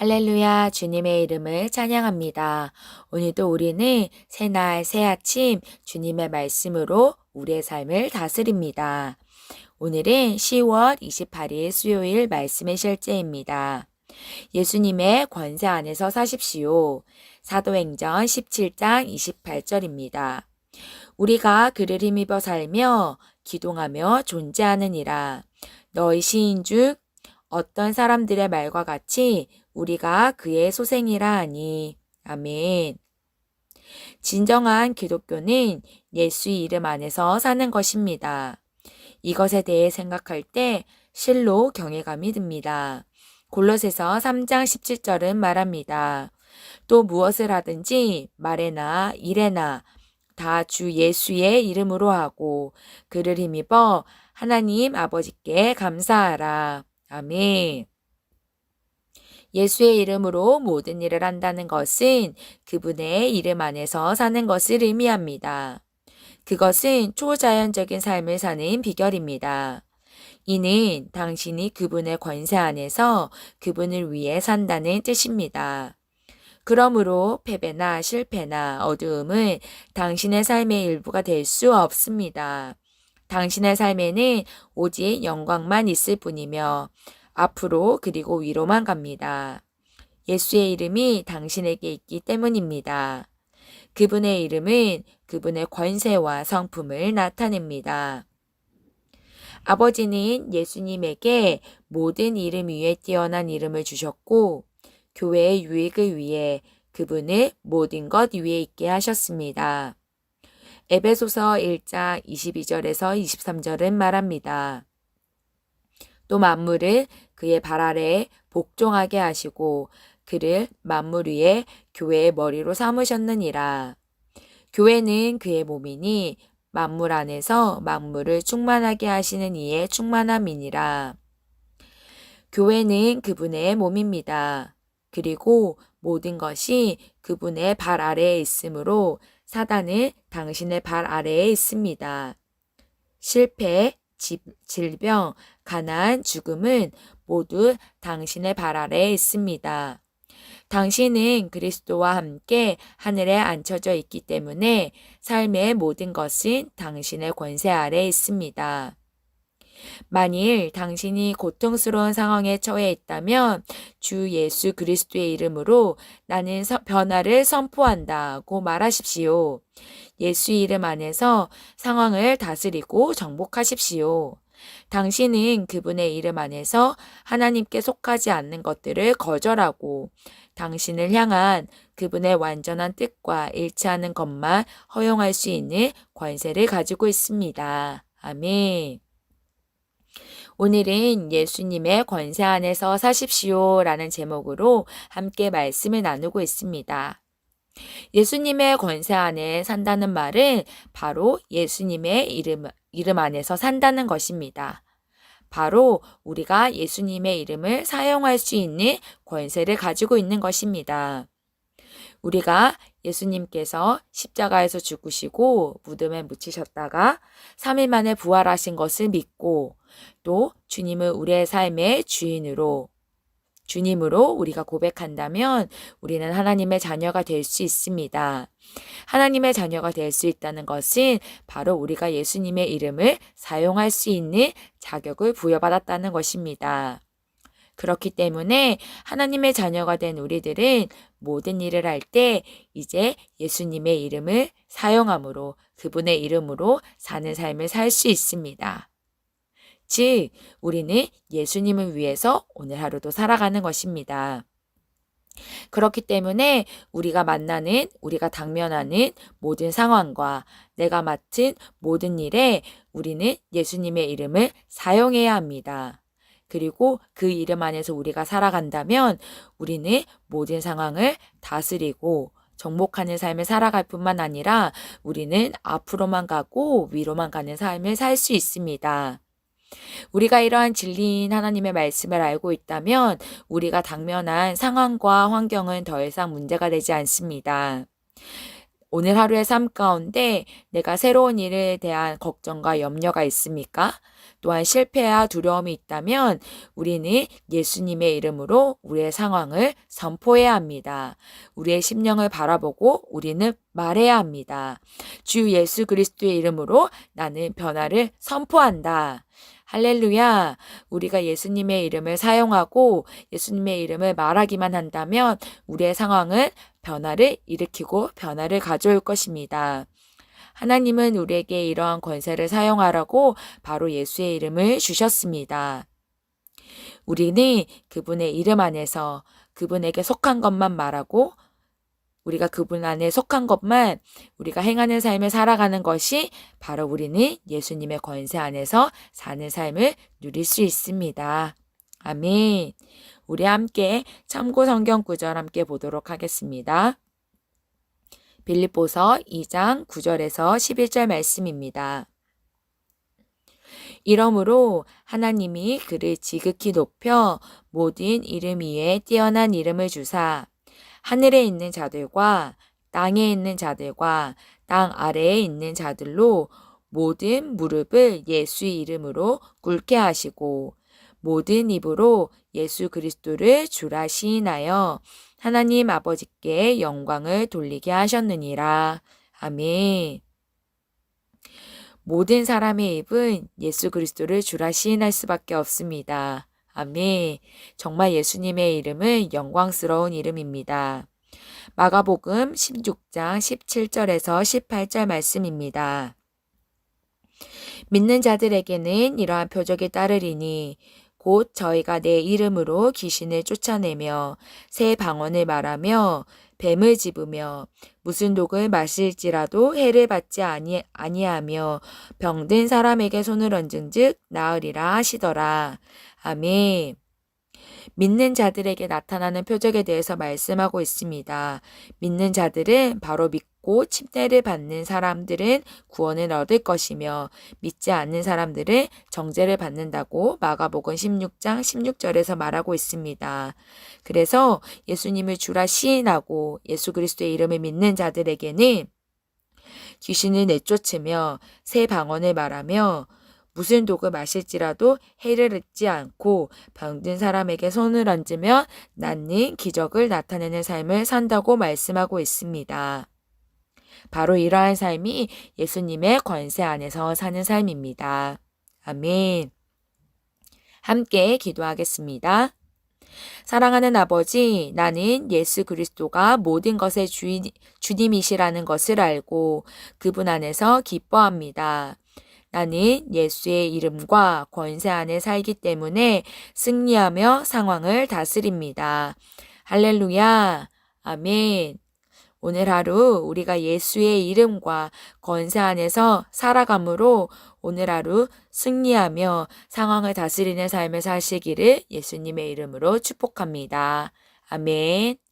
할렐루야, 주님의 이름을 찬양합니다. 오늘도 우리는 새날, 새아침 주님의 말씀으로 우리의 삶을 다스립니다. 오늘은 10월 28일 수요일 말씀의 실제입니다. 예수님의 권세 안에서 사십시오. 사도행전 17장 28절입니다. 우리가 그를 힘입어 살며 기동하며 존재하느니라. 너희 시인 중 어떤 사람들의 말과 같이 우리가 그의 소생이라 하니. 아멘. 진정한 기독교는 예수의 이름 안에서 사는 것입니다. 이것에 대해 생각할 때 실로 경외감이 듭니다. 골로새서 3장 17절은 말합니다. 또 무엇을 하든지 말에나 일에나 다 주 예수의 이름으로 하고 그를 힘입어 하나님 아버지께 감사하라. 아멘. 예수의 이름으로 모든 일을 한다는 것은 그분의 이름 안에서 사는 것을 의미합니다. 그것은 초자연적인 삶을 사는 비결입니다. 이는 당신이 그분의 권세 안에서 그분을 위해 산다는 뜻입니다. 그러므로 패배나 실패나 어두움은 당신의 삶의 일부가 될 수 없습니다. 당신의 삶에는 오직 영광만 있을 뿐이며 앞으로 그리고 위로만 갑니다. 예수의 이름이 당신에게 있기 때문입니다. 그분의 이름은 그분의 권세와 성품을 나타냅니다. 아버지는 예수님에게 모든 이름 위에 뛰어난 이름을 주셨고, 교회의 유익을 위해 그분을 모든 것 위에 있게 하셨습니다. 에베소서 1장 22절에서 23절은 말합니다. 또 만물을 그의 발 아래에 복종하게 하시고 그를 만물 위에 교회의 머리로 삼으셨느니라. 교회는 그의 몸이니 만물 안에서 만물을 충만하게 하시는 이의 충만함이니라. 교회는 그분의 몸입니다. 그리고 모든 것이 그분의 발 아래에 있으므로 사단은 당신의 발 아래에 있습니다. 실패, 집, 질병, 가난, 죽음은 모두 당신의 발 아래에 있습니다. 당신은 그리스도와 함께 하늘에 앉혀져 있기 때문에 삶의 모든 것은 당신의 권세 아래 있습니다. 만일 당신이 고통스러운 상황에 처해 있다면 주 예수 그리스도의 이름으로 나는 변화를 선포한다고 말하십시오. 예수 이름 안에서 상황을 다스리고 정복하십시오. 당신은 그분의 이름 안에서 하나님께 속하지 않는 것들을 거절하고 당신을 향한 그분의 완전한 뜻과 일치하는 것만 허용할 수 있는 권세를 가지고 있습니다. 아멘. 오늘은 예수님의 권세 안에서 사십시오 라는 제목으로 함께 말씀을 나누고 있습니다. 예수님의 권세 안에 산다는 말은 바로 예수님의 이름, 이름 안에서 산다는 것입니다. 바로 우리가 예수님의 이름을 사용할 수 있는 권세를 가지고 있는 것입니다. 우리가 예수님께서 십자가에서 죽으시고 무덤에 묻히셨다가 3일 만에 부활하신 것을 믿고 또 주님을 우리의 삶의 주인으로 주님으로 우리가 고백한다면 우리는 하나님의 자녀가 될 수 있습니다. 하나님의 자녀가 될 수 있다는 것은 바로 우리가 예수님의 이름을 사용할 수 있는 자격을 부여받았다는 것입니다. 그렇기 때문에 하나님의 자녀가 된 우리들은 모든 일을 할 때 이제 예수님의 이름을 사용함으로 그분의 이름으로 사는 삶을 살 수 있습니다. 즉, 우리는 예수님을 위해서 오늘 하루도 살아가는 것입니다. 그렇기 때문에 우리가 만나는, 우리가 당면하는 모든 상황과 내가 맡은 모든 일에 우리는 예수님의 이름을 사용해야 합니다. 그리고 그 이름 안에서 우리가 살아간다면 우리는 모든 상황을 다스리고 정복하는 삶을 살아갈 뿐만 아니라 우리는 앞으로만 가고 위로만 가는 삶을 살 수 있습니다. 우리가 이러한 진리인 하나님의 말씀을 알고 있다면 우리가 당면한 상황과 환경은 더 이상 문제가 되지 않습니다. 오늘 하루의 삶 가운데 내가 새로운 일에 대한 걱정과 염려가 있습니까? 또한 실패와 두려움이 있다면 우리는 예수님의 이름으로 우리의 상황을 선포해야 합니다. 우리의 심령을 바라보고 우리는 말해야 합니다. 주 예수 그리스도의 이름으로 나는 변화를 선포한다. 할렐루야. 우리가 예수님의 이름을 사용하고 예수님의 이름을 말하기만 한다면 우리의 상황은 변화를 일으키고 변화를 가져올 것입니다. 하나님은 우리에게 이러한 권세를 사용하라고 바로 예수의 이름을 주셨습니다. 우리는 그분의 이름 안에서 그분에게 속한 것만 말하고 우리가 그분 안에 속한 것만 우리가 행하는 삶을 살아가는 것이 바로 우리는 예수님의 권세 안에서 사는 삶을 누릴 수 있습니다. 아멘. 우리 함께 참고 성경 구절 함께 보도록 하겠습니다. 빌립보서 2장 9절에서 11절 말씀입니다. 이러므로 하나님이 그를 지극히 높여 모든 이름 위에 뛰어난 이름을 주사 하늘에 있는 자들과 땅에 있는 자들과 땅 아래에 있는 자들로 모든 무릎을 예수의 이름으로 꿇게 하시고 모든 입으로 예수 그리스도를 주라 시인하여 하나님 아버지께 영광을 돌리게 하셨느니라. 아멘. 모든 사람의 입은 예수 그리스도를 주라 시인할 수밖에 없습니다. 아멘. 정말 예수님의 이름은 영광스러운 이름입니다. 마가복음 16장 17절에서 18절 말씀입니다. 믿는 자들에게는 이러한 표적이 따르리니 곧 저희가 내 이름으로 귀신을 쫓아내며 새 방언을 말하며 뱀을 집으며 무슨 독을 마실지라도 해를 받지 아니, 아니하며 병든 사람에게 손을 얹은즉 나으리라 하시더라. 아멘. 믿는 자들에게 나타나는 표적에 대해서 말씀하고 있습니다. 믿는 자들은 바로 믿 고 침례를 받는 사람들은 구원을 얻을 것이며 믿지 않는 사람들은 정죄를 받는다고 마가복음 16장 16절에서 말하고 있습니다. 그래서 예수님을 주라 시인하고 예수 그리스도의 이름을 믿는 자들에게는 귀신을 내쫓으며 새 방언을 말하며 무슨 독을 마실지라도 해를 잊지 않고 병든 사람에게 손을 얹으며 낫는 기적을 나타내는 삶을 산다고 말씀하고 있습니다. 바로 이러한 삶이 예수님의 권세 안에서 사는 삶입니다. 아멘. 함께 기도하겠습니다. 사랑하는 아버지, 나는 예수 그리스도가 모든 것의 주인, 주님이시라는 것을 알고 그분 안에서 기뻐합니다. 나는 예수의 이름과 권세 안에 살기 때문에 승리하며 상황을 다스립니다. 할렐루야. 아멘. 오늘 하루 우리가 예수의 이름과 권세 안에서 살아감으로 오늘 하루 승리하며 상황을 다스리는 삶을 사시기를 예수님의 이름으로 축복합니다. 아멘.